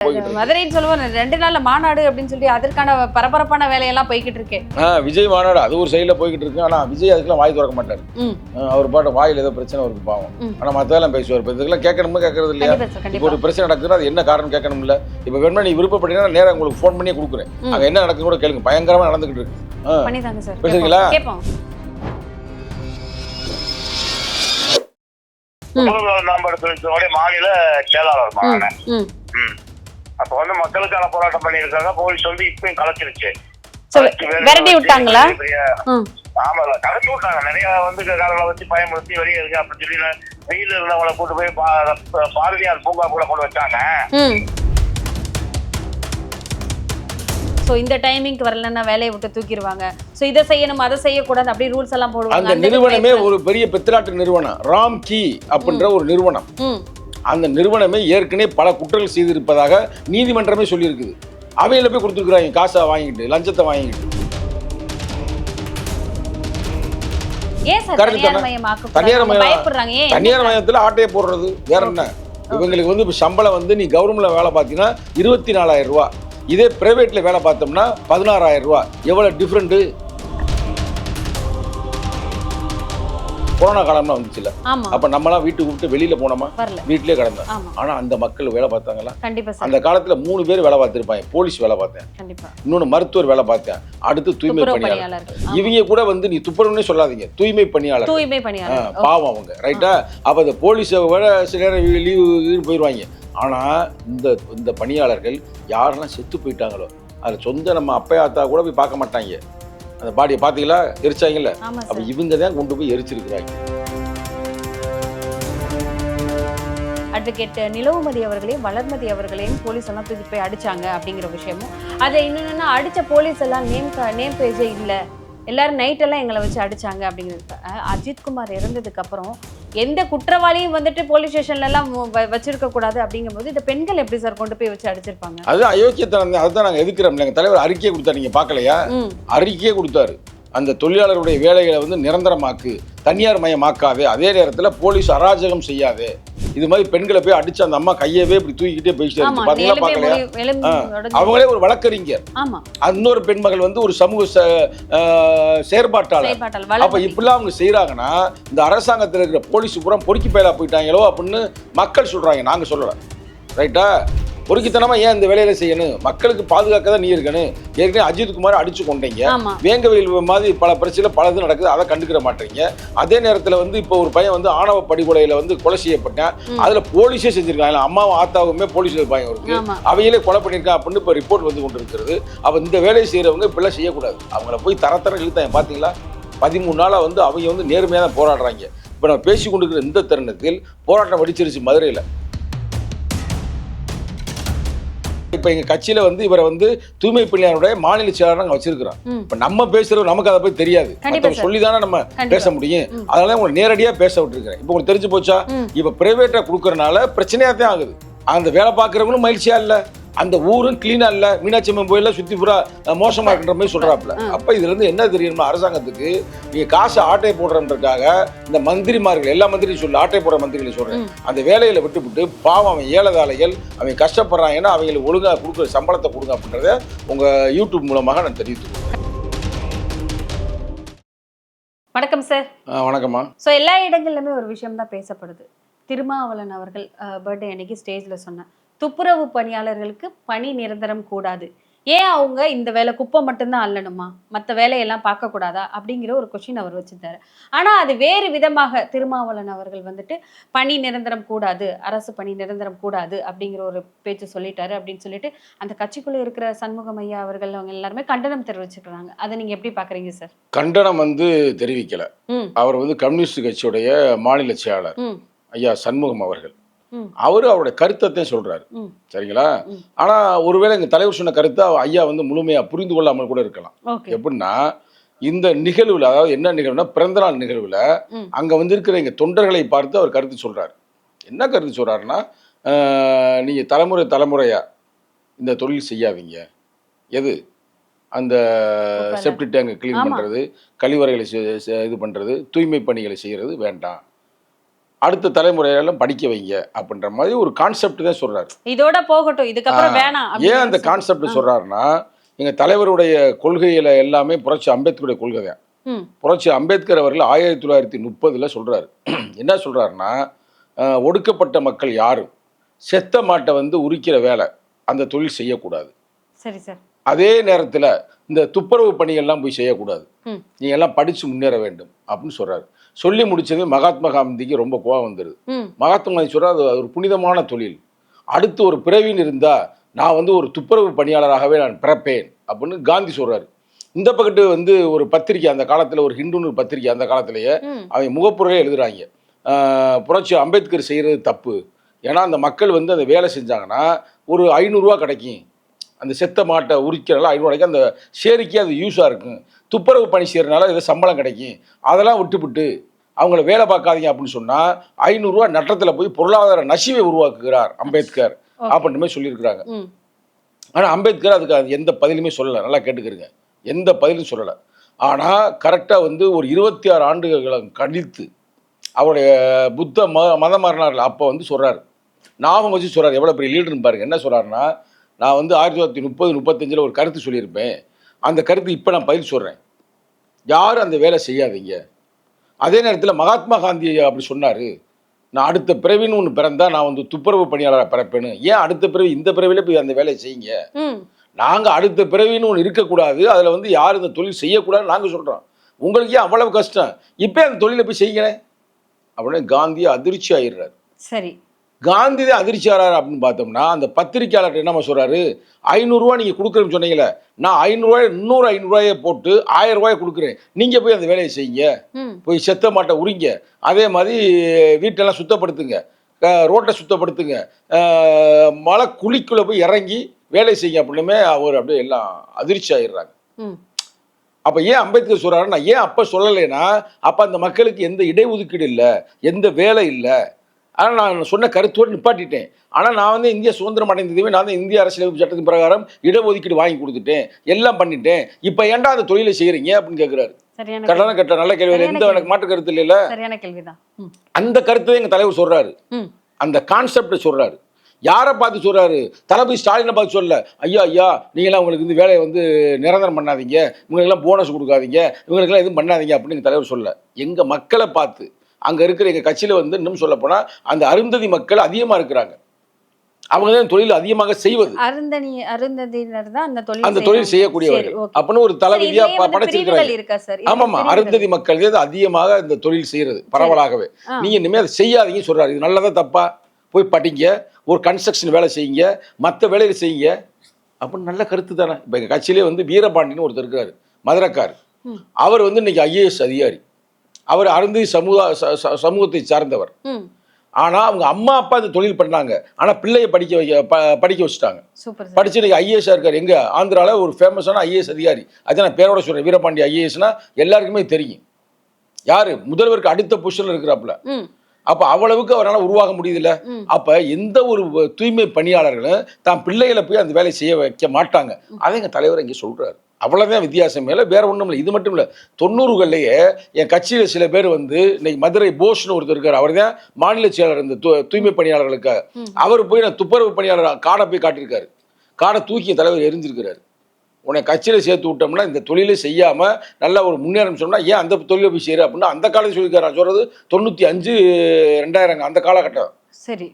இருக்கு. மதுரைன்னு சொல்லுவோம் ரெண்டு நாள்ல மாநாடு அப்படின்னு சொல்லி அதற்கான பரபரப்பான வேலையெல்லாம் போய்கிட்டு இருக்கு. ஆ விஜய் மாநாடு அது ஒரு சைடில் போய்கிட்டு இருக்கு. ஆனால் விஜய் அதுக்கெல்லாம் வாய் திறக்க மாட்டார். அவர் பாட்டு வாயில் ஏதோ பிரச்சனை அவருக்கு பாவம். ம். ஆனால் மற்றதெல்லாம் பேசுவார். இப்போ இதுக்கெல்லாம் கேட்கணுமா கேட்கறது இல்லையா? கண்டிப்பா சார் இப்போ ஒரு பிரச்சனை நடக்குதுன்னா அது என்ன காரணம் கேட்கணும் இல்ல இப்போ வேணுமா நீ விருப்பப்பட்டீங்கன்னா நேரா உங்களுக்கு ஃபோன் பண்ணியே கொடுக்குறேன். அங்கே என்ன நடக்குது கூட கேளுங்க. பயங்கரமா நடந்துகிட்டு இருக்கு. ஆ. பண்ணிதாங்க சார் பேசுறீங்களா? மாநில செயலாளர் மகன் ம். ம். அப்ப வந்து மக்களுக்கான போராட்டம் பண்ணியிருக்காங்க. போலீஸ் வந்து இப்பயும் கலைச்சிருச்சு. விரட்டி விட்டாங்களா? ஆமா கலைச்சு விட்டாங்க. நிறைய வந்து காரணங்களை வச்சு பயமுறுத்தி வெளியே இருக்கு. அப்படின்னு சொல்லி வெயில் இருந்தவங்களை கூட்டு போய் பாரதியார் பூங்காக்குள்ள கொண்டு வச்சாங்க. ஸோ இந்த டைமிங்க்கு வரலன்னா வேலையை விட்டு தூக்கிடுவாங்க. ஸோ இதை செய்யணும் அதை செய்யக்கூடாது அப்படி ரூல்ஸ் எல்லாம் போடுவாங்க. அந்த நிறுவனமே ஒரு பெரிய பித்தலாட்டு நிறுவனம். ராம் கி அப்படின்ற ஒரு நிறுவனம். அந்த நிறுவனமே ஏற்கனவே பல குற்றங்கள் செய்திருப்பதாக நீதிமன்றமே சொல்லியிருக்குது. அவையில போய் கொடுத்துருக்குறாங்க காசை வாங்கிட்டு லஞ்சத்தை வாங்கிட்டு தனியார் மையத்தில் ஆட்டையை போடுறது வேற என்ன? இவங்களுக்கு வந்து இப்போ சம்பளம் வந்து நீ கவர்மெண்ட்ல வேலை பார்த்தீங்கன்னா இருபத்தி நாலாயிரம் ரூபா. இதே பிரைவேட்ல வேலை பார்த்தோம்னா பதினாறாயிரம் ரூபா. எவ்வளோ டிஃப்ரெண்ட்டு கொரோனா காலம்லாம் வந்துச்சுல்ல. ஆமா. அப்ப நம்மலாம் வீட்டுக்கு விட்டு வெளியில போனோமா? வீட்டிலே கிடந்தோம். ஆனா அந்த மக்கள் வேலை பார்த்தாங்களா? அந்த காலத்துல மூணு பேர் வேலை பார்த்திருப்பாங்க. போலீஸ் வேலை பார்த்தேன். இன்னொன்னு மருத்துவர் வேலை பார்த்தேன். அடுத்து தூய்மை பணியாளர். இவங்க கூட வந்து நீ துப்புரவுன்னே சொல்லாதீங்க. தூய்மை பணியாளர். தூய்மை பணியாளர். பாவம் அவங்க. ரைட்டா அப்ப அந்த போலீஸை விட சில நேரம் லீவு போயிடுவாங்க ஆனா இந்த இந்த பணியாளர்கள் யாரெல்லாம் செத்து போயிட்டாங்களோ அதுல சொந்த நம்ம அப்பா அத்தா கூட போய் பார்க்க மாட்டாங்க. அந்த பாடியை பார்த்தீங்களா? எரிச்சாங்கல்ல? அப்ப இவங்க தான் கொண்டு போய் எரிச்சிருக்கிறாங்க. அட்வொகேட் நிலவுமதி அவர்களையும் வளர்மதி அவர்களையும் போலீஸ் எல்லாம் தூக்கி போய் அடிச்சாங்க அப்படிங்கிற விஷயமும். அதை இன்னொன்னா அடிச்ச போலீஸ் எல்லாம் நேம் நேம் பேஜே இல்ல. எல்லாரும் நைட் எல்லாம் எங்களை வச்சு அடிச்சாங்க அப்படிங்கிறது. அஹ் அஜித் குமார் இறந்ததுக்கு அப்புறம் எந்த குற்றவாளியும் வந்துட்டு போலீஸ் ஸ்டேஷன்ல எல்லாம் வச்சிருக்க கூடாது அப்படிங்கும்போது இந்த பெண்கள் எப்படி சார் கொண்டு போய் வச்சு அடிச்சிருப்பாங்க? அதுதான் அயோக்கியத்தனம் தான். அதுதான் நாங்கள் எதுக்குறோம் எங்கள் தலைவர் அறிக்கையை கொடுத்தாரு நீங்கள் பார்க்கலையா? ம். அறிக்கையே கொடுத்தாரு. அந்த தொழிலாளருடைய வேலைகளை வந்து நிரந்தரமாக்கு. தனியார் மயமாக்காதே அதே நேரத்தில் போலீஸ் அராஜகம் செய்யாதே. இது மாதிரி பெண்களை போய் அடிச்சு அந்த அம்மா கையவே இப்படி தூக்கிக்கிட்டே போயிட்டு ஆமா இருக்கு ஆ. உடைஞ்சு- அவங்களே ஒரு வழக்கறிஞர். இன்னொரு பெண்மகள் வந்து ஒரு சமூக செயற்பாட்டாளர். அப்ப இப்படிலாம் அவங்க செய்றாங்கன்னா இந்த அரசாங்கத்தில் இருக்கிற போலீஸ் பூரா பொறுக்கி பயலா போயிட்டாங்களோ அப்படின்னு மக்கள் சொல்றாங்க. நாங்க சொல்லல. ரைட்டா? பொறுக்கித்தனமா ஏன் இந்த வேலையில செய்யணும்? மக்களுக்கு பாதுகாக்க தான் நீ இருக்கணும். ஏற்கனவே அஜித் குமார் அடிச்சு கொண்டீங்க. வேங்கவையில் மாதிரி பல பிரச்சனை பல இது நடக்குது. அதை கண்டுக்கிற மாட்டீங்க. அதே நேரத்துல வந்து இப்போ ஒரு பையன் வந்து ஆணவ படுகொலையில வந்து கொலை செய்யப்பட்டேன். அதுல போலீஸே செஞ்சிருக்காங்க. அம்மாவும் ஆத்தாவுமே போலீஸ் இருப்பாங்க அவருக்கு ஆமா. அவையிலே கொலை பண்ணியிருக்கான் அப்படின்னு இப்போ ரிப்போர்ட் வந்து கொண்டு இருக்கிறது அப்போ இந்த வேலையை செய்கிறவங்க இப்படிலாம் செய்யக்கூடாது. அவங்கள போய் தர தர இழுத்தாங்க பார்த்தீங்களா பதிமூணு நாளாக வந்து அவங்க வந்து நேர்மையாக தான் போராடுறாங்க. இப்போ நம்ம பேசி கொண்டிருக்கிற இந்த தருணத்தில் போராட்டம் வெடிச்சிருச்சு மதுரையில். இப்போ எங்கள் கட்சியில் வந்து இவரை வந்து தூய்மை பணியாளருடைய மாநில செயலாளர் நாங்கள் வச்சிருக்கிறோம் இப்போ நம்ம பேசுறது நமக்கு அதை பற்றி தெரியாது மற்றவங்க. சொல்லி தானே நம்ம. பேச முடியும். அதனால உங்களை நேரடியாக பேச விட்டுருக்கிறேன் இப்போ உங்களுக்கு தெரிஞ்சு போச்சா. இப்போ பிரைவேட்டாக கொடுக்கறனால பிரச்சனையாக தான் ஆகுது அந்த வேலை பார்க்குறவங்களும் மகிழ்ச்சியா இல்லை அந்த ஊரும் கிளீனா இல்ல மீனாட்சி அம்மன் கோயில சுத்தி பூரா மோசமா இருக்குன்ற மாதிரி சொல்றாப்புல. ம். அப்ப இதுல இருந்து என்ன தெரியுமா அரசாங்கத்துக்கு? நீங்க காசு ஆட்டை போடுறதுக்காக இந்த மந்திரிமார்கள் எல்லா மந்திரியும் சொல்லு ஆட்டை போடுற மந்திரிகளை சொல்றேன். அந்த வேலையில விட்டுவிட்டு பாவம் அவன் ஏழைதாளைகள் அவன் கஷ்டப்படுறாங்கன்னா அவங்களுக்கு ஒழுங்கா கொடுக்குற சம்பளத்தை கொடுங்க அப்படின்றத உங்க யூடியூப் மூலமாக நான் தெரிவித்துக்கிறேன் வணக்கம் சார் வணக்கம்மா. ஸோ எல்லா இடங்கள்லையுமே ஒரு விஷயம் தான் பேசப்படுது. திருமாவளவன் அவர்கள் பர்த்டே அன்னைக்கு ஸ்டேஜில் சொன்னேன் துப்புரவு பணியாளர்களுக்கு பணி நிரந்தரம் கூடாது. ஏன் அவங்க இந்த வேலை குப்பை மட்டும்தான் அள்ளணுமா? மற்ற வேலையெல்லாம் பார்க்கக்கூடாதா? அப்படிங்கிற ஒரு கொஷின் அவர் வச்சிருந்தாரு. ஆனால் அது வேறு விதமாக திருமாவளவன் அவர்கள் வந்துட்டு பணி நிரந்தரம் கூடாது. அரசு பணி நிரந்தரம் கூடாது அப்படிங்கிற ஒரு பேச்சு சொல்லிட்டாரு அப்படின்னு சொல்லிட்டு அந்த கட்சிக்குள்ளே இருக்கிற சண்முகம் ஐயா அவர்கள் அவங்க எல்லாருமே கண்டனம் தெரிவிச்சுக்கிறாங்க அதை நீங்கள் எப்படி பார்க்குறீங்க சார் கண்டனம் வந்து தெரிவிக்கல. அவர் வந்து கம்யூனிஸ்ட் கட்சியுடைய மாநில செயலாளர் ஐயா சண்முகம் அவர்கள். அவரு அவருடைய கருத்தைத்தான் சொல்றாரு. சரிங்களா. ஆனா ஒருவேளை எங்க தலைவர் சொன்ன கருத்தை ஐயா வந்து முழுமையா புரிந்து கொள்ளாமல் கூட இருக்கலாம். எப்படின்னா இந்த நிகழ்வுல அதாவது என்ன நிகழ்வுனா பிறந்தநாள் நிகழ்வுல. அங்க வந்திருக்கிற எங்க தொண்டர்களை பார்த்து அவர் கருத்து சொல்றாரு. என்ன கருத்து சொல்றாருன்னா நீங்க தலைமுறை தலைமுறையா இந்த தொழில் செய்யாதீங்க. எது? அந்த குப்பைல. செப்டி டேங்க் க்ளீன் ஆமா. பண்றது கழிவறைகளை இது பண்றது தூய்மை பணிகளை செய்யறது வேண்டாம். அடுத்த தலைமுறையெல்லாம் படிக்க வைங்க அப்படின்ற மாதிரி ஒரு கான்செப்ட் தான் சொல்றாரு. இதோட போகட்டும். இதுக்கப்புறம் வேணாம் ஏன் அந்த கான்செப்ட் சொல்றாருன்னா எங்க தலைவருடைய கொள்கையில எல்லாமே புரட்சி அம்பேத்கருடைய கொள்கை தான். புரட்சி அம்பேத்கர் அவர்கள் ஆயிரத்தி தொள்ளாயிரத்தி முப்பதுல சொல்றாரு. என்ன சொல்றாருன்னா ஒடுக்கப்பட்ட மக்கள் யாரும் செத்த மாட்டை வந்து உரிக்கிற வேலை அந்த தொழில் செய்யக்கூடாது. சரி சார். அதே நேரத்துல இந்த துப்புரவு பணிகள்லாம் போய் செய்யக்கூடாது. ம். நீங்க எல்லாம் படிச்சு முன்னேற வேண்டும் அப்படின்னு சொல்றாரு. சொல்லி முடிச்சது மகாத்மா காந்திக்கு ரொம்ப கோவம் வந்துடுது மகாத்மா காந்தி சொல்றாரு அது ஒரு புனிதமான தொழில். அடுத்து ஒரு பிறவின்னு இருந்தா நான் வந்து ஒரு துப்புரவு பணியாளராகவே நான் பிறப்பேன். அப்படின்னு காந்தி சொல்றாரு. இந்த பக்கத்து வந்து ஒரு பத்திரிக்கை அந்த காலத்துல ஒரு ஹிந்துன்னு ஒரு பத்திரிக்கை அந்த காலத்திலேயே அவங்க முகப்புறையே எழுதுறாங்க. புரட்சி அம்பேத்கர் செய்கிறது தப்பு. ஏன்னா அந்த மக்கள் வந்து அந்த வேலை செஞ்சாங்கன்னா ஒரு ஐநூறுரூவா கிடைக்கும். அந்த செத்த மாட்டை உரிக்கிறனால ஐநூறு கிடைக்கும் அந்த சேரிக்கு அது யூஸாக இருக்கும். துப்புரவு பணி செய்கிறனால ஏதோ சம்பளம் கிடைக்கும். அதெல்லாம் விட்டுவிட்டு அவங்கள வேலை பார்க்காதீங்க அப்படின்னு சொன்னால் ஐநூறுரூவா நட்டத்தில் போய் பொருளாதார நசிவை உருவாக்குகிறார் அம்பேத்கர் Okay. அப்படின்ற மாதிரி சொல்லியிருக்கிறாங்க. ஆனால் அம்பேத்கர் அதுக்கு அது எந்த பதிலுமே சொல்லலை. நல்லா கேட்டுக்கிறங்க. எந்த பதிலும் சொல்லலை. ஆனால் கரெக்டாக வந்து ஒரு இருபத்தி ஆறு ஆண்டுகள் கழித்து அவருடைய புத்த ம மத மாறினார்கள் அப்போ வந்து சொல்கிறார் ஞாபகம் வச்சு சொல்கிறார் எவ்வளோ பெரிய லீடர்னு பாருங்க. என்ன சொல்கிறாருன்னா நான் வந்து ஆயிரத்தி தொள்ளாயிரத்தி முப்பது முப்பத்தஞ்சில் ஒரு கருத்து சொல்லியிருப்பேன். அந்த கருத்து இப்போ நான் பதில் சொல்கிறேன் யாரும் அந்த வேலை செய்யாதீங்க. அதே நேரத்தில் மகாத்மா காந்தி அப்படி சொன்னார். நான் அடுத்த பிறவின்னு ஒன்று பிறந்தா நான் வந்து துப்புரவு பணியாளராக பிறப்பேன்னு. ஏன் அடுத்த பிறவி இந்த பிறவில போய் அந்த வேலையை செய்யுங்க? நாங்கள் அடுத்த பிறவின்னு ஒன்று இருக்கக்கூடாது. அதில் வந்து யாரும் இந்த தொழில் செய்யக்கூடாதுன்னு நாங்கள் சொல்கிறோம் உங்களுக்கு ஏன் அவ்வளவு கஷ்டம்? இப்போ அந்த தொழிலை போய் செய்யுங்களேன். அப்படின்னு காந்தி அதிர்ச்சி ஆயிடுறாரு. சரி. காந்தி தான் அதிர்ச்சி ஆகிறாரு அப்படின்னு பார்த்தோம்னா அந்த பத்திரிக்கையாளர் என்னம்மா சொல்கிறாரு ஐநூறுரூவா நீங்கள் கொடுக்குறேன்னு சொன்னீங்களே நான் ஐநூறுரூவாய் இன்னொரு ஐநூறுரூவாயை போட்டு ஆயிரம் ரூபாயை கொடுக்குறேன். நீங்கள் போய் அந்த வேலையை செய்யுங்க. போய் செத்த மாட்டை உரிங்க. அதே மாதிரி வீட்டெல்லாம் சுத்தப்படுத்துங்க. ரோட்டை சுத்தப்படுத்துங்க. மலை குழிக்குள்ளே போய் இறங்கி வேலை செய்யுங்க அப்படின்னுமே அவர் அப்படியே எல்லாம் அதிர்ச்சி ஆயிடுறாங்க. அப்போ ஏன் அம்பேத்கர் சொல்கிறாரு நான் ஏன் அப்போ சொல்லலைன்னா அப்போ அந்த மக்களுக்கு எந்த இடஒதுக்கீடு இல்லை எந்த வேலை இல்லை ஆனால் நான் சொன்ன கருத்தோடு நிப்பாட்டிட்டேன். ஆனால் நான் வந்து இந்திய சுதந்திரம் அடைந்ததுமே நான் தான் இந்திய அரசியலமைப்பு சட்டத்தின் பிரகாரம் இடஒதுக்கீடு வாங்கி கொடுத்துட்டேன். எல்லாம் பண்ணிட்டேன். இப்போ ஏன்டா அந்த தொழிலை செய்கிறீங்க அப்படின்னு கேட்குறாரு கட்டணம் கட்ட நல்ல கேள்வி. எந்த எனக்கு மாற்று கருத்து இல்லைல்ல. அந்த கருத்தை எங்கள் தலைவர் சொல்கிறாரு அந்த கான்செப்டை சொல்றாரு. யாரை பார்த்து சொல்றாரு? தளபதி ஸ்டாலினை பார்த்து சொல்ல ஐயா ஐயா நீங்களாம் உங்களுக்கு இந்த வேலையை வந்து நிரந்தரம் பண்ணாதீங்க. இவங்களுக்கெல்லாம் போனஸ் கொடுக்காதீங்க. இவங்களுக்கெல்லாம் எதுவும் பண்ணாதீங்க அப்படின்னு தலைவர் சொல்ல எங்க மக்களை பார்த்து. அங்க இருக்கிற எங்க கட்சியில வந்து இன்னும் சொல்ல போனா அந்த அருந்ததி மக்கள் அதிகமா இருக்கிறாங்க. அவங்க தான் தொழில் அதிகமாக செய்வது. அருந்தனி அருந்ததியினர் தான் அந்த தொழில் அந்த தொழில். செய்யக்கூடியவர்கள். அப்படின்னு ஒரு வந்து படைச்சிருக்கிறாங்க. ஆமாமா அருந்ததி மக்கள் தான் அதிகமாக இந்த தொழில் செய்யறது பரவலாகவே. நீங்க இனிமேல் அதை செய்யாதீங்க சொல்றாரு. இது நல்லதா தப்பா? போய் படிங்க. ஒரு கன்ஸ்ட்ரக்ஷன் வேலை செய்யுங்க. மற்ற வேலையை செய்யுங்க. அப்படின்னு நல்ல கருத்து தானே. இப்போ எங்கள் கட்சியிலே வந்து வீரபாண்டின்னு ஒருத்தர் இருக்காரு மதுரக்கார். அவர் வந்து இன்னைக்கு ஐஏஎஸ் அதிகாரி. அவர் அருந்ததி சமூக சமூகத்தை சார்ந்தவர். ம். ஆனால் அவங்க அம்மா அப்பா இந்த தொழில் பண்ணாங்க. ஆனால் பிள்ளையை படிக்க வைக்க படிக்க வச்சுட்டாங்க. படிச்சு இன்னைக்கு ஐஏஎஸ்ஸாக இருக்கார். எங்க ஆந்திரால ஒரு ஃபேமஸான ஐஏஎஸ் அதிகாரி. அதான் நான் பேரோட சொல்கிறேன் வீரபாண்டி ஐஏஎஸ்னா எல்லாருக்குமே தெரியும். யாரு? முதல்வருக்கு அடுத்த பொசிஷனில் இருக்கிறாப்புல. அப்போ அவ்வளவுக்கு அவரால் உருவாக முடியுதுல்ல அப்போ எந்த ஒரு தூய்மை பணியாளர்களும் தான் பிள்ளைகளை போய் அந்த வேலையை செய்ய வைக்க மாட்டாங்க. அதை எங்கள் தலைவர் இங்கே சொல்றாரு. அவ்வளோதான் வித்தியாசம் மேலே வேற ஒன்றும் இல்லை. இது மட்டும் இல்லை. தொண்ணூறுகள்லேயே என் கட்சியில் சில பேர் வந்து இன்னைக்கு மதுரை போஸ்னு ஒருத்தர் இருக்கார். அவர் தான் மாநில செயலர் இந்த தூய்மை பணியாளர்களுக்காக. ம். அவர் போய் நான் துப்புரவு பணியாளர் காடை போய் காட்டியிருக்காரு. காடை தூக்கி என் தலைவர் எரிஞ்சிருக்கிறாரு. உன்னை கட்சியில் சேர்த்து விட்டோம்னா இந்த தொழிலை செய்யாமல் நல்ல ஒரு முன்னேறம் சொன்னால் ஏன் அந்த தொழிலை போய் செய்கிற அப்படின்னா அந்த காலத்தில் சொல்லியிருக்காரு. நான் சொல்கிறது தொண்ணூற்றி அஞ்சு ரெண்டாயிரங்க அந்த காலகட்டம். சரி.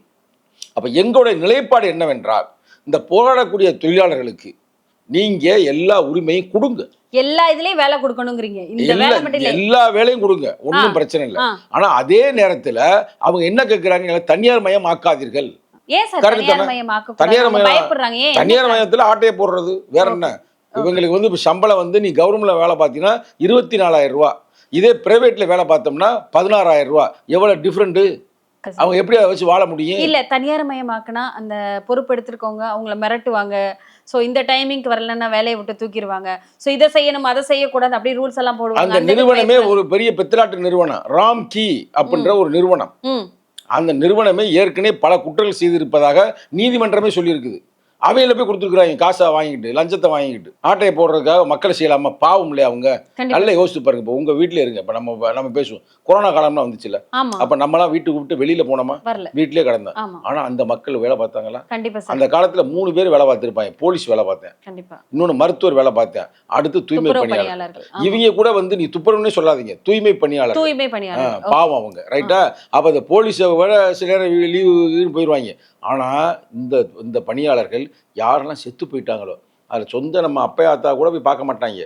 அப்போ எங்களுடைய நிலைப்பாடு என்னவென்றால் இந்த போராடக்கூடிய தொழிலாளர்களுக்கு நீங்கள் எல்லா உரிமையும் கொடுங்க. எல்லா இதுலயும் வேலை கொடுக்கணுங்கிறீங்க. இந்த எல்லா வேலை மட்டும் இல்ல. எல்லா வேலையும் கொடுங்க. ஒன்றும். பிரச்சனை இல்லை. ஆ. ஆனால் அதே நேரத்தில் அவங்க என்ன கேட்குறாங்க தனியார் மயம் ஆக்காதீர்கள். தனியார் மயத்தில் ஆட்டையை போடுறது. வேற என்ன? இவங்களுக்கு வந்து இப்போ சம்பளம் வந்து நீ கவர்மெண்ட்ல வேலை பார்த்தீங்கன்னா இருபத்தி நாலாயிரம் ரூபா. இதே பிரைவேட்ல வேலை பார்த்தோம்னா பதினாறாயிரம் ரூபா. எவ்வளோ டிஃப்ரெண்ட்டு அவங்க எப்படி அதை வச்சு வாழ முடியும்? இல்ல தனியார் மயமாக்குனா அந்த பொறுப்பு எடுத்திருக்கவங்க அவங்கள மிரட்டுவாங்க. சோ இந்த டைமிங்க்கு வரலன்னா வேலையை விட்டு தூக்கிடுவாங்க. சோ இதை செய்யணும் அதை செய்யக்கூடாது அப்படி ரூல்ஸ் எல்லாம் போடுவாங்க. அந்த நிறுவனமே ஒரு பெரிய பித்தலாட்டு நிறுவனம். ராம் கி அப்படின்ற ஒரு நிறுவனம். அந்த நிறுவனமே ஏற்கனவே பல குற்றங்கள் செய்திருப்பதாக நீதிமன்றமே சொல்லியிருக்குது. அவையில போய் கொடுத்துருக்குறாங்க காசை வாங்கிட்டு லஞ்சத்தை வாங்கிட்டு ஆட்டையை போடுறதுக்காக மக்களை செய்யலாமா? பாவம் இல்லையா அவங்க? நல்லா யோசிச்சு பாருங்க. இப்போ உங்க வீட்டில் இருங்க. இப்போ நம்ம நம்ம பேசுவோம். கொரோனா காலம்லாம் வந்துச்சுல அப்போ நம்மலாம் வீட்டுக்கு விட்டு வெளியில போனோமா? வீட்டிலே கிடந்தோம். ஆமா. ஆனா அந்த மக்கள் வேலை பார்த்தாங்களா? அந்த காலத்துல மூணு பேர் வேலை பார்த்துருப்பாங்க. போலீஸ் வேலை பார்த்தேன். கண்டிப்பா. இன்னொன்னு மருத்துவர் வேலை பார்த்தேன். அடுத்து தூய்மை பணியாளர். இவங்க கூட வந்து நீ துப்புரவுன்னே சொல்லாதீங்க. தூய்மை பணியாளர். தூய்மை பாவம் அவங்க. ரைட்டா அப்ப அந்த போலீஸை விட சில நேரம் லீவு போயிடுவாங்க ஆனா இந்த இந்த பணியாளர்கள் யாரெல்லாம் செத்து போயிட்டாங்களோ அதில் சொந்த நம்ம அப்பையாத்தா கூட போய் பார்க்க மாட்டாங்க.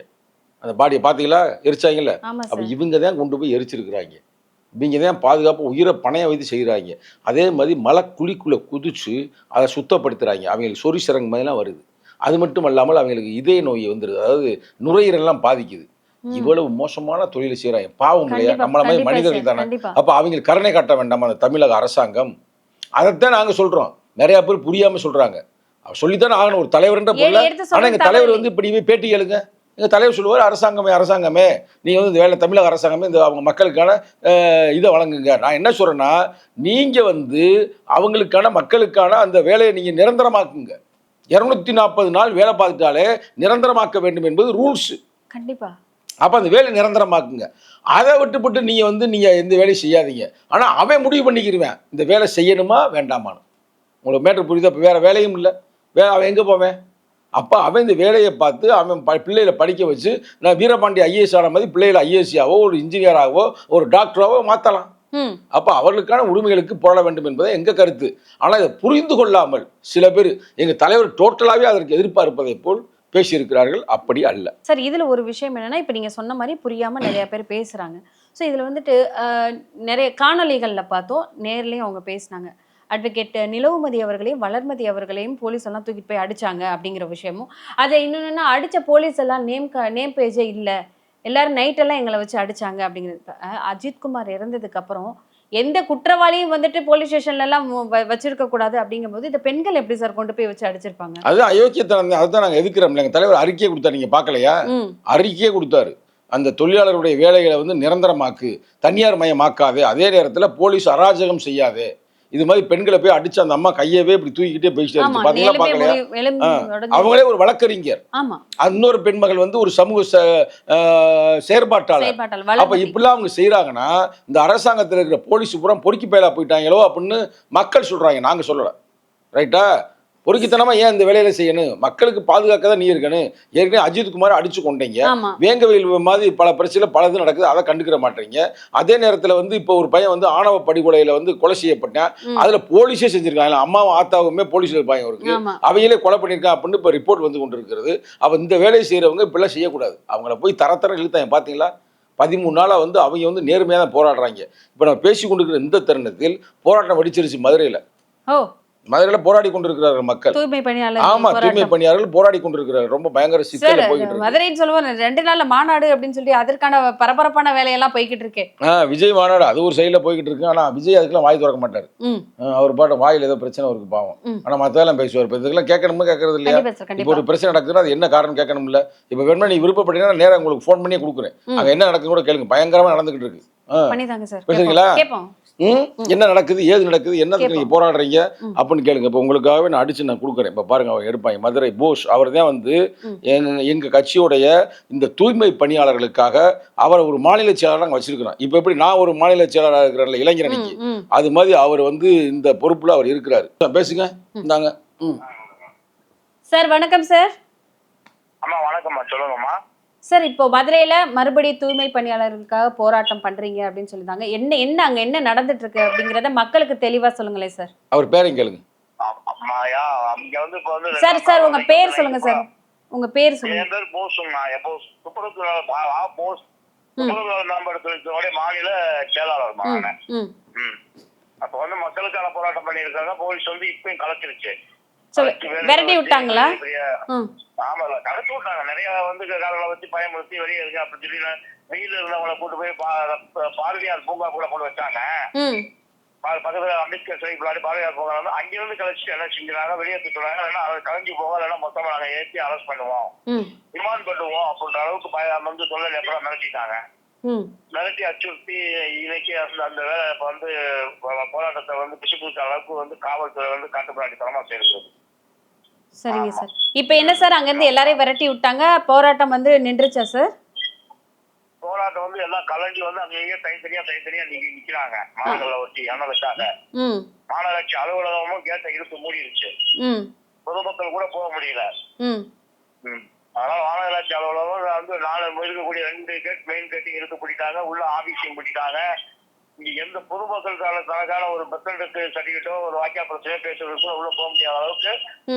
அந்த பாடியை பார்த்தீங்களா? எரிச்சாங்கல்ல? அப்போ இவங்க தான் கொண்டு போய் எரிச்சிருக்கிறாங்க. இவங்க தான் பாதுகாப்பு உயிரை பணைய வைத்து செய்கிறாங்க. அதே மாதிரி மலை குழிக்குள்ளே குதிச்சு அதை சுத்தப்படுத்துகிறாங்க அவங்களுக்கு சொறி சிறங்கு மாதிரிலாம் வருது. அது மட்டும் இல்லாமல் அவங்களுக்கு இதய நோய் வந்துடுது அதாவது நுரையீரல்லாம் பாதிக்குது. இவ்வளவு மோசமான தொழிலை செய்கிறாங்க பாவம் இல்லையா? நம்மள மாதிரி மனிதர்கள் தானே? அப்போ அவங்களுக்கு கருணை காட்ட வேண்டாமா? அந்த தமிழக அரசாங்கம்? அதைத்தான் நாங்கள் சொல்கிறோம் நிறைய பேர் புரியாமல் சொல்கிறாங்க சொல்லித்தானே ஆகணும். ஒரு தலைவர்ன்ற பொருளை. எடுத்து ஆனா சொல்றது எங்க தலைவர் வந்து இப்படி பேட்டி கேளுங்க. எங்க தலைவர் சொல்லுவார் அரசாங்கமே அரசாங்கமே நீங்க வந்து இந்த வேலை தமிழக அரசாங்கமே இந்த அவங்க மக்களுக்கான இதை வழங்குங்க. நான் என்ன சொல்றேன்னா நீங்க வந்து அவங்களுக்கான மக்களுக்கான அந்த வேலையை நீங்க நிரந்தரமாக்குங்க. இருநூத்தி நாற்பது நாள் வேலை பார்த்துட்டாலே நிரந்தரமாக்க வேண்டும் என்பது ரூல்ஸ். கண்டிப்பா. அப்போ அந்த வேலை நிரந்தரமாக்குங்க. அதை விட்டுப்பட்டு நீங்கள் வந்து நீங்கள் எந்த வேலையும் செய்யாதீங்க. ஆனால் அவன் முடிவு பண்ணிக்கிருவேன். இந்த வேலை செய்யணுமா வேண்டாமான்னு. உங்களுக்கு மேட்ரு புரியுதா? இப்போ வேறு வேலையும் இல்லை. வே அவன் எங்கே போவேன்? அப்போ அவன் இந்த வேலையை பார்த்து அவன் ப பிள்ளைகளை படிக்க வச்சு நான் வீரபாண்டி ஐஏஎஸ் ஆன மாதிரி பிள்ளைகளை ஐஏஎஸ்சியாவோ ஒரு இன்ஜினியராகவோ ஒரு டாக்டராகவோ மாற்றலாம் ம். அப்போ அவர்களுக்கான உரிமைகளுக்கு போராட வேண்டும் என்பது எங்கள் கருத்து. ஆனால் இதை புரிந்து கொள்ளாமல் சில பேர் எங்கள் தலைவர் டோட்டலாகவே அதற்கு எதிர்பார்ப்பதை போல் பேசியிருக்கிறார்கள் அப்படி அல்ல. சார் இதில் ஒரு விஷயம் என்னென்னா இப்போ நீங்கள் சொன்ன மாதிரி புரியாமல் நிறைய பேர் பேசுகிறாங்க ஸோ இதில் வந்துட்டு நிறைய காணொலிகளில் பார்த்தோம் நேர்லேயும் அவங்க பேசினாங்க. அட்வொகேட் நிலவுமதி அவர்களையும் வளர்மதி அவர்களையும் போலீஸ் எல்லாம் தூக்கிட்டு போய் அடிச்சாங்க அப்படிங்கிற விஷயமும். அதை இன்னொன்னா அடித்த போலீஸ் எல்லாம் நேம் க நேம் பேஜே இல்லை. எல்லாரும் நைட்டெல்லாம் எங்களை வச்சு அடிச்சாங்க அப்படிங்கிறது. அஜித்குமார் அஜித் குமார் அப்புறம் எந்த குற்றவாளியும் வந்துட்டு போலீஸ் ஸ்டேஷன்ல எல்லாம் வச்சிருக்க கூடாது அப்படிங்கும்போது இந்த பெண்கள் எப்படி சார் கொண்டு போய் வச்சு அடிச்சிருப்பாங்க? அதுதான் அயோக்கியத்தனம் தான் அதுதான் நாங்கள் எதுக்குறோம் எங்கள் தலைவர் அறிக்கையை கொடுத்தாரு நீங்கள் பார்க்கலையா? ம். அறிக்கையே கொடுத்தாரு. அந்த தொழிலாளருடைய வேலைகளை வந்து நிரந்தரமாக்கு தனியார் மயமாக்காதே அதே நேரத்தில் போலீஸ் அராஜகம் செய்யாதே. இது மாதிரி பெண்களை போய் அடிச்சு அந்த அம்மா கையவே இப்படி தூக்கிக்கிட்டே போயிட்டு இருந்துச்சு ஆ. உடைஞ்சு- அவங்களே ஒரு வழக்கறிஞர். இன்னொரு பெண்மகள் வந்து ஒரு சமூக செயற்பாட்டாளர். அப்ப. இப்படிலாம் அவங்க செய்றாங்கன்னா இந்த அரசாங்கத்தில் இருக்கிற போலீஸ் பூரா பொறுக்கி பயலா போயிட்டாங்களோ அப்படின்னு மக்கள் சொல்றாங்க. நாங்க சொல்லல. ரைட்டா? பொறுக்கித்தனமா ஏன் இந்த வேலையில செய்யணும்? மக்களுக்கு பாதுகாக்க தான் நீ இருக்கணும். ஏற்கனவே அஜித் குமார் அடிச்சு கொண்டீங்க ஆமா. வேங்கவேல் மாதிரி பல பிரச்சனை பலது நடக்குது. அதை கண்டுக்கிற மாட்டீங்க. அதே நேரத்துல வந்து இப்போ ஒரு பையன் வந்து ஆணவ படுகொலையில வந்து கொலை செய்யப்பட்டான். அதுல போலீஸே செஞ்சிருக்காங்க அம்மாவும் ஆத்தாவுமே போலீஸ்ல அவருக்கு. ஆமா. அவையிலே கொலை பண்ணியிருக்கான் அப்படின்னு இப்போ ரிப்போர்ட் வந்து கொண்டிருக்கிறது. அப்போ இந்த வேலையை செய்கிறவங்க இப்படிலாம் செய்யக்கூடாது. அவங்கள போய் தர தர இழுத்தாங்க பார்த்தீங்களா பதிமூணு நாளாக வந்து அவங்க வந்து நேர்மையாக தான் போராடுறாங்க. இப்போ நம்ம பேசி கொண்டிருக்கிற இந்த தருணத்தில் போராட்டம் வெடிச்சிருச்சு மதுரையில். ஓ. மதுரையில் போராடி கொண்டிருக்கிறார்கள் மக்கள். தூய்மை பணியாளர் ஆமா தூய்மை. பணியாளர்கள் போராடி கொண்டிருக்கிறார்கள். ரொம்ப பயங்கர சிக்கல இருக்கு. மதுரைன்னு சொல்லுவோம் ரெண்டு நாள்ல மாநாடு அப்படின்னு சொல்லி அதற்கான பரபரப்பான வேலையெல்லாம் போய்கிட்டு இருக்கு. விஜய் மாநாடு அது ஒரு சைடில் போய்கிட்டு இருக்கு. ஆனால் விஜய் அதுக்கெல்லாம் வாய் திறக்க மாட்டார். அவர் பாட்டு வாயில் ஏதோ பிரச்சனை அவருக்கு பாவம். ம். ஆனால் மற்றதெல்லாம் பேசுவார். இப்போ இதுக்கெல்லாம் கேட்கணுமா கேட்கறது இல்லையா? இப்போ ஒரு பிரச்சனை நடக்குதுன்னா அது என்ன காரணம் கேட்கணும்ல? இப்போ வேணுமா நீ விருப்பப்பட்டீங்கன்னா நேரா உங்களுக்கு ஃபோன் பண்ணியே கொடுக்குறேன். அங்க என்ன நடக்குது கூட கேளுங்க. பயங்கரமா நடந்துகிட்டு இருக்கு. பண்ணிதாங்க சார். பேசுறீங்களா? என்ன நடக்குது? ஏது நடக்குது? என்னதுக்கு நீங்க. போராடுறீங்க. அப்படின்னு கேளுங்க. இப்போ உங்களுக்காகவே நான் அடிச்சு நான் கொடுக்குறேன். இப்போ பாருங்க அவங்க எடுப்பாங்க. மதுரை போஸ் அவர் தான் வந்து. எங்க கட்சியுடைய இந்த தூய்மை பணியாளர்களுக்காக அவரை ஒரு மாநில செயலாளராக நாங்கள் வச்சிருக்கிறோம். இப்போ எப்படி நான் ஒரு மாநில செயலாளராக இருக்கிறேன்ல இளைஞர் அணிக்கு. அது மாதிரி அவர் வந்து இந்த பொறுப்புல அவர் இருக்கிறாரு. பேசுங்க. இந்தாங்க. ம். சார் வணக்கம் சார். அம்மா வணக்கம்மா. சொல்லுங்கம்மா. சார் இப்போ மதுரையில மறுபடி தூய்மை பணியாளர்களுக்காக போராட்டம் பண்றீங்க அப்படின்னு சொல்லியிருந்தாங்க. என்ன என்ன அங்க என்ன நடந்துட்டு இருக்கு அப்படிங்கறத மக்களுக்கு தெளிவா சொல்லுங்களேன் சார். அவர் பேரையும் கேளுங்க. அ- அம்மாயா அங்க வந்து இப்ப வந்து சார் சார் உங்க பேர் சொல்லுங்க சார். உங்க பேர் சொல்லுங்க. என் பேர் எப்போ துப்புரத்து போஸ் ம். துப்புரவு மேம்படுத்துவதோடைய மாநில செயலாளர் ம் நான் ம். ம். அப்ப வந்து மக்களுக்கான போராட்டம் பண்ணியிருக்காங்க. போலீஸ் வந்து இப்பயும் கலக்கிருச்சு விரட்டி விட்டாங்களா? ஆமா கலக்கி விட்டாங்க. நிறைய வந்து காலங்களை வச்சு பயமுறுத்தி வெளியே இருக்கு. அப்படின்னு சொல்லி வெயில் இருந்தவங்களை கூட்டு போய் பாரதியார் பூங்கா கூட கொண்டு வச்சாங்க. பக்கத்துல அம்பேத்கர் சிலை பின்னாடி பாரதியார் பூங்கா வந்து அங்கிருந்து கழிச்சு என்ன செஞ்சாங்க வெளியே திட்டுறாங்க இல்லைன்னா அதை கலைஞ்சு போக இல்லைன்னா மொத்தமா நாங்க ஏற்றி அரெஸ்ட் பண்ணுவோம். ம். ரிமாண்ட் பண்ணுவோம் அப்படின்ற அளவுக்கு பய- வந்து சொல்ல எப்பறம் மிரட்டிட்டாங்க. மிரட்டி அச்சுறுத்தி இன்னைக்கு அந்த அந்த வேலை இப்ப வந்து போராட்டத்தை வந்து பிசுக்கு அளவுக்கு வந்து காவல்துறை வந்து காட்டுப்பிராட்டித்தனமா செய்யறது சரிங்க சார். இப்போ என்ன சார்? அங்கேருந்து எல்லாரையும் விரட்டி விட்டாங்க. போராட்டம் வந்து நின்றுச்சா சார்? போராட்டம் வந்து எல்லாம் கலண்டி வந்து அங்கேயே தனித்தனியா தனித்தனியா நீங்க நிக்கிறாங்க. மாணவர்களை ஒட்டி ம். மாநகராட்சி அலுவலகமும் கேட்டை இழுத்து மூடிருச்சு. பொதுமக்கள் கூட போக முடியல. அதனால மாநகராட்சி அலுவலகம் வந்து நாலு இருக்கக்கூடிய ரெண்டு கேட் மெயின் கேட்டையும் இழுத்து பிடிட்டாங்க உள்ள ஆபீஸையும் பிடிட்டாங்க இங்க எந்த பொதுமக்களுக்கான தனக்கான ஒரு பெர்சன்டேஜ் சர்டிபிகேட்டோ ஒரு வாக்கியா பிரச்சனையோ பேசுறதுக்கோ உள்ள போக முடியாத அளவுக்கு.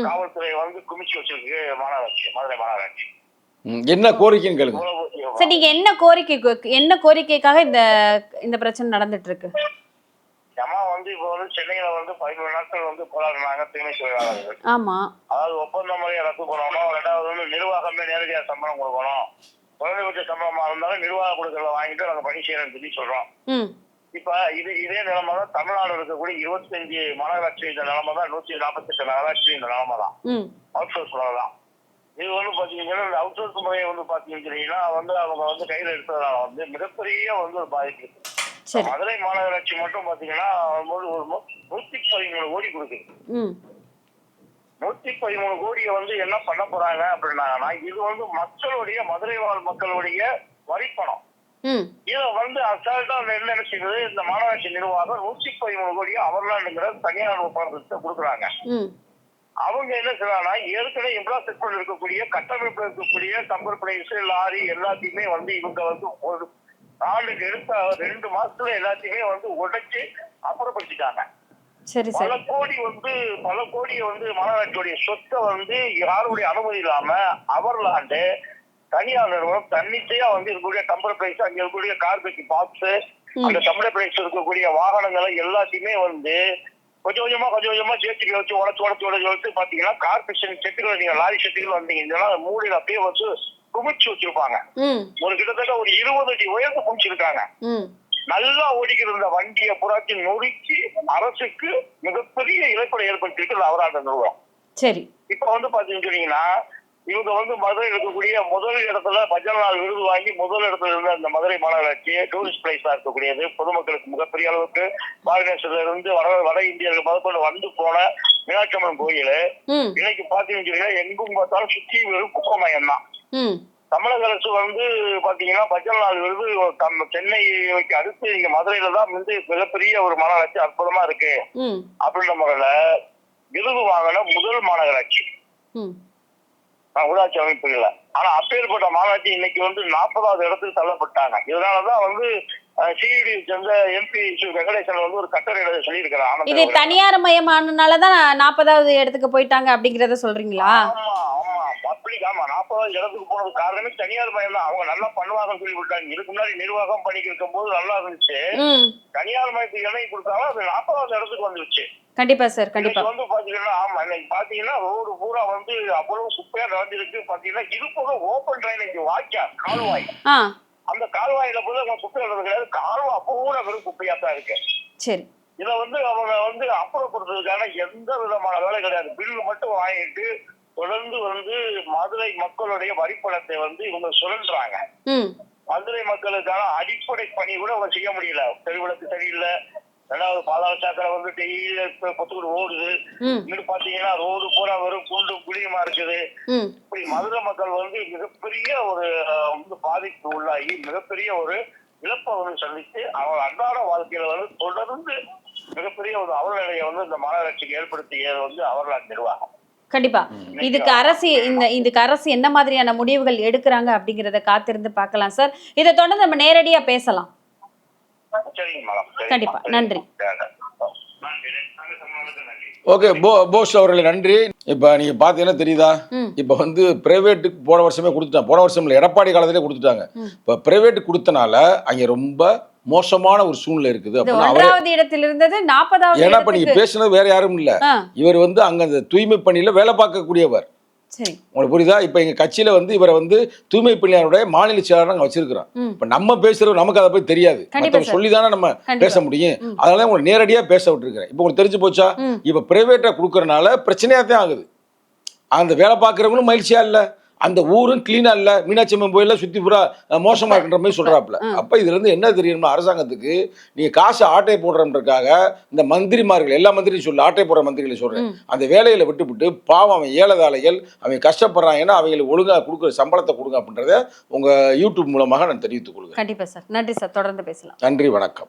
காவல்துறை வந்து குமிச்சு வச்சிருக்கு மாநகராட்சி மதுரை மாநகராட்சி. என்ன கோரிக்கைன்னு கேளுங்க. சார் நீங்க என்ன கோரிக்கை என்ன கோரிக்கைக்காக இந்த இந்த பிரச்சனை நடந்துட்டு இருக்கு ஜமா வந்து இப்போ வந்து சென்னையில வந்து பதினோரு நாட்கள் வந்து போராடினாங்க தூய்மை தொழிலாளர்கள் ஆமா. அதாவது ஒப்பந்த முறையை ரத்து பண்ணணும் ரெண்டாவது வந்து நிர்வாகமே நேரடியா சம்பளம் கொடுக்கணும். குறைந்தபட்ச சம்பளமா இருந்தாலும் நிர்வாக கொடுக்கறத வாங்கிட்டு நாங்க பணி செய்யறோம்னு சொல்லி சொல்றோம். இப்ப இது இதே நிலைமை தான் தமிழ்நாடு இருக்கக்கூடிய இருபத்தஞ்சு மாநகராட்சி இந்த நிலைமை தான் நூத்தி நாற்பத்தெட்டு நகராட்சி இந்த நிலைமை தான் அவுட் சோர்ஸ் தான் இது வந்து பாத்தீங்கன்னா இந்த அவுட் சோர்ஸ் முறையை வந்து பாத்தீங்கன்னா வந்து அவங்க வந்து கையில எடுத்ததுனால வந்து மிகப்பெரிய வந்து ஒரு பாதிப்பு இருக்கு. மதுரை மாநகராட்சி மட்டும் பாத்தீங்கன்னா ஒரு நூத்தி பதிமூணு கோடி கொடுக்குது. நூத்தி பதிமூணு கோடியை வந்து என்ன பண்ண போறாங்க அப்படின்னாங்கன்னா இது வந்து மக்களுடைய மதுரை வாழ் மக்களுடைய வரிப்பணம். இதை வந்து அசால்ட்டா என்ன நினைச்சுக்கிறது இந்த மாநகராட்சி நிர்வாகம் நூத்தி பதிமூணு கோடியை அவர்லாண்டுங்கிற தனியார் ஒப்பந்தத்தை கொடுக்குறாங்க. அவங்க என்ன செய்யறாங்கன்னா ஏற்கனவே இன்ஃப்ராஸ்ட்ரக்சர் இருக்கக்கூடிய கட்டமைப்பு இருக்கக்கூடிய கம்பர் பிரைஸ் லாரி எல்லாத்தையுமே வந்து இவங்க வந்து ஒரு ஆண்டுக்கு எடுத்த ரெண்டு மாசத்துல எல்லாத்தையுமே வந்து உடைச்சு அப்புறப்படுத்திட்டாங்க. சரி பல கோடி வந்து பல கோடியை வந்து மாநகராட்சியுடைய சொத்தை வந்து யாருடைய அனுமதி இல்லாம அவர்லாண்டு தனியார் நிறுவனம் தன்னிச்சையா வந்து இருக்கக்கூடிய டம்பர் பிரைஸ் அங்க இருக்கக்கூடிய கார்பெட் பாக்ஸ். அந்த டம்பர் பிரைஸ் இருக்கக்கூடிய வாகனங்களை எல்லாத்தையுமே வந்து கொஞ்சம் கொஞ்சமா கொஞ்சம் கொஞ்சமா சேர்த்து வச்சு உடச்சு உடச்சு உடச்சு உடச்சு பாத்தீங்கன்னா கார்பரேஷன் செட்டுகள் நீங்க லாரி செட்டுகள் வந்தீங்கன்னா மூலையில அப்படியே வந்து குமிச்சு வச்சிருப்பாங்க. ஒரு கிட்டத்தட்ட ஒரு இருபது அடி உயர்ந்து குமிச்சிருக்காங்க. நல்லா ஓடிக்கிற இருந்த வண்டியை புறாச்சி நொறுக்கி அரசுக்கு மிகப்பெரிய இழப்பை ஏற்படுத்திருக்கு இந்த அவராண்ட நிறுவனம். சரி. இப்ப வந்து பாத்தீங்கன்னு சொன்னீங்கன்னா இவங்க வந்து மதுரை இருக்கக்கூடிய முதல் இடத்துல நாள் விருது வாங்கி முதல் இடத்துல இருந்த அந்த மதுரை மாநகராட்சி டூரிஸ்ட் பிளேஸா இருக்கக்கூடியது. பொதுமக்களுக்கு மிகப்பெரிய அளவுக்கு பாரதேசத்துல இருந்து வட வட இந்தியர்கள் முதற்கொண்டு வந்து போன மீனாட்சி அம்மன் கோயில் இன்னைக்கு பாத்தீங்கன்னு எங்கும் பார்த்தாலும் சுற்றி வெறும் குப்பமயம் தான். தமிழக அரசு வந்து பாத்தீங்கன்னா நாள் விருது தம் சென்னைக்கு அடுத்து இங்க மதுரையில தான் வந்து மிகப்பெரிய ஒரு மாநகராட்சி அற்புதமா இருக்கு. அப்படின்ற முறையில விருது வாங்கின முதல் மாநகராட்சி. ஊராட்சி அமைப்புகள்ல ஆனா அப்பேற்பட்ட மாநகராட்சி இன்னைக்கு வந்து நாற்பதாவது இடத்துக்கு தள்ளப்பட்டாங்க. இதனாலதான் வந்து சிஇடி சேர்ந்த எம்பி வெங்கடேசன் வந்து ஒரு கட்டுரை எழுத சொல்லியிருக்கிறார் ஆனந்த இது. தனியார் மயமானனால தான் நாற்பதாவது இடத்துக்கு போயிட்டாங்க அப்படிங்கிறத சொல்றீங்களா? ஆமா ஆமா. பப்ளிக் ஆமா. நாற்பதாவது இடத்துக்கு போனது காரணமே தனியார் மயம் தான். அவங்க நல்லா பண்ணுவாங்கன்னு சொல்லி விட்டாங்க. இதுக்கு முன்னாடி நிர்வாகம் பண்ணிட்டு இருக்கும் போது நல்லா இருந்துச்சு. தனியார் மயத்துக்கு இணை கொடுத்தாலும் அது நாற்பதாவது இடத்துக்கு வந்துருச்சு கண்டிப்பா சார். கண்டிப்பா. வந்து பாத்தீங்கன்னா ஆமா இன்னைக்கு பாத்தீங்கன்னா ரோடு பூரா வந்து அவ்வளவு குப்பையா நடந்திருக்கு. பாத்தீங்கன்னா இது போக ஓப்பன் ட்ரைனேஜ் வாய்க்கா கால்வாய். அந்த கால்வாயில போது அவங்க குப்பை எழுறது கிடையாது. கால்வாய் பூரா வெறும் குப்பையா தான் இருக்கு. சரி. இத வந்து அவங்க வந்து அப்புறப்படுத்துறதுக்கான எந்த விதமான வேலை கிடையாது. பில்லு மட்டும் வாங்கிட்டு தொடர்ந்து வந்து மதுரை மக்களுடைய வரிப்பணத்தை வந்து இவங்க சுழன்றாங்க மதுரை மக்களுக்கான அடிப்படை பணி கூட அவங்க செய்ய முடியல. தெருவிளக்கு சரியில்லை. ரெண்டாவது பாதாள சாக்கடை வந்து டெய்லி பொத்துக்கிட்டு ஓடுது. இன்னும் பாத்தீங்கன்னா ரோடு பூரா வெறும் குண்டும் குழியுமா இருக்குது. இப்படி மதுரை மக்கள் வந்து மிகப்பெரிய ஒரு வந்து பாதிப்பு உள்ளாகி மிகப்பெரிய ஒரு இழப்பை வந்து சந்தித்து அவங்க அன்றாட வாழ்க்கையில வந்து தொடர்ந்து மிகப்பெரிய ஒரு அவலநிலையை வந்து இந்த மாநகராட்சிக்கு ஏற்படுத்தியது வந்து அவர்களால் நிர்வாகம். கண்டிப்பா. இதுக்கு அரசு இந்த இதுக்கு அரசு என்ன மாதிரியான முடிவுகள் எடுக்கிறாங்க அப்படிங்கறத காத்திருந்து பார்க்கலாம் சார். இதை தொடர்ந்து நம்ம நேரடியா பேசலாம். கண்டிப்பா. நன்றி. ஓகே போ போஸ் அவர்களே நன்றி. இப்போ நீங்கள் பார்த்தீங்கன்னா தெரியுதா? இப்போ வந்து பிரைவேட்டுக்கு போன வருஷமே கொடுத்துட்டாங்க. போன வருஷம் இல்லை எடப்பாடி காலத்திலே கொடுத்துட்டாங்க. இப்போ பிரைவேட்டுக்கு கொடுத்தனால அங்கே ரொம்ப மோசமான ஒரு சூழ்நிலை இருக்குது. ஒன்றாவது இடத்தில் இருந்தது நாற்பதாவது ஏன்னா இப்போ நீங்கள் பேசுனது வேற யாரும் இல்லை. இவர் வந்து அங்கே அந்த தூய்மை பணியில் வேலை பார்க்கக்கூடியவர். சரி. உங்களுக்கு புரியுதா? இப்போ எங்கள் கட்சியில் வந்து இவரை வந்து தூய்மை பணியாளருடைய மாநில செயலாளர் நாங்கள் வச்சிருக்கிறோம். இப்போ நம்ம பேசுறது நமக்கு அதை பத்தி தெரியாது. மற்றவங்க. சொல்லி தானே நம்ம. பேச முடியும். அதனால உங்களை நேரடியாக பேச விட்டுருக்கிறேன். இப்போ உங்களுக்கு தெரிஞ்சு போச்சா? இப்போ பிரைவேட்டை கொடுக்கறனால பிரச்சனையாக தான் ஆகுது. அந்த வேலை பார்க்குறவங்களும் மகிழ்ச்சியா இல்லை. அந்த ஊரும் கிளீனா இல்ல மீனாட்சி அம்மன் கோயில சுத்தி பூரா மோசமா இருக்குன்ற மாதிரி சொல்றாப்புல. ம். அப்ப இதுல இருந்து என்ன தெரியுமா அரசாங்கத்துக்கு நீங்க காசு ஆட்டை போடுறன்றதுக்காக இந்த மந்திரிமார்கள் எல்லா மந்திரியும் சொல்ல ஆட்டை போடுற மந்திரிகளை சொல்றேன். அந்த வேலையில விட்டுவிட்டு பாவம் அவன் ஏழைதாளைகள் அவன் கஷ்டப்படுறாங்கன்னா அவங்களுக்கு ஒழுங்கா கொடுக்குற சம்பளத்தை கொடுங்க அப்படின்றத உங்க யூடியூப் மூலமாக நான் தெரிவித்துக் கொள்கிறேன். கண்டிப்பா சார். நன்றி சார். தொடர்ந்து பேசலாம். நன்றி வணக்கம்.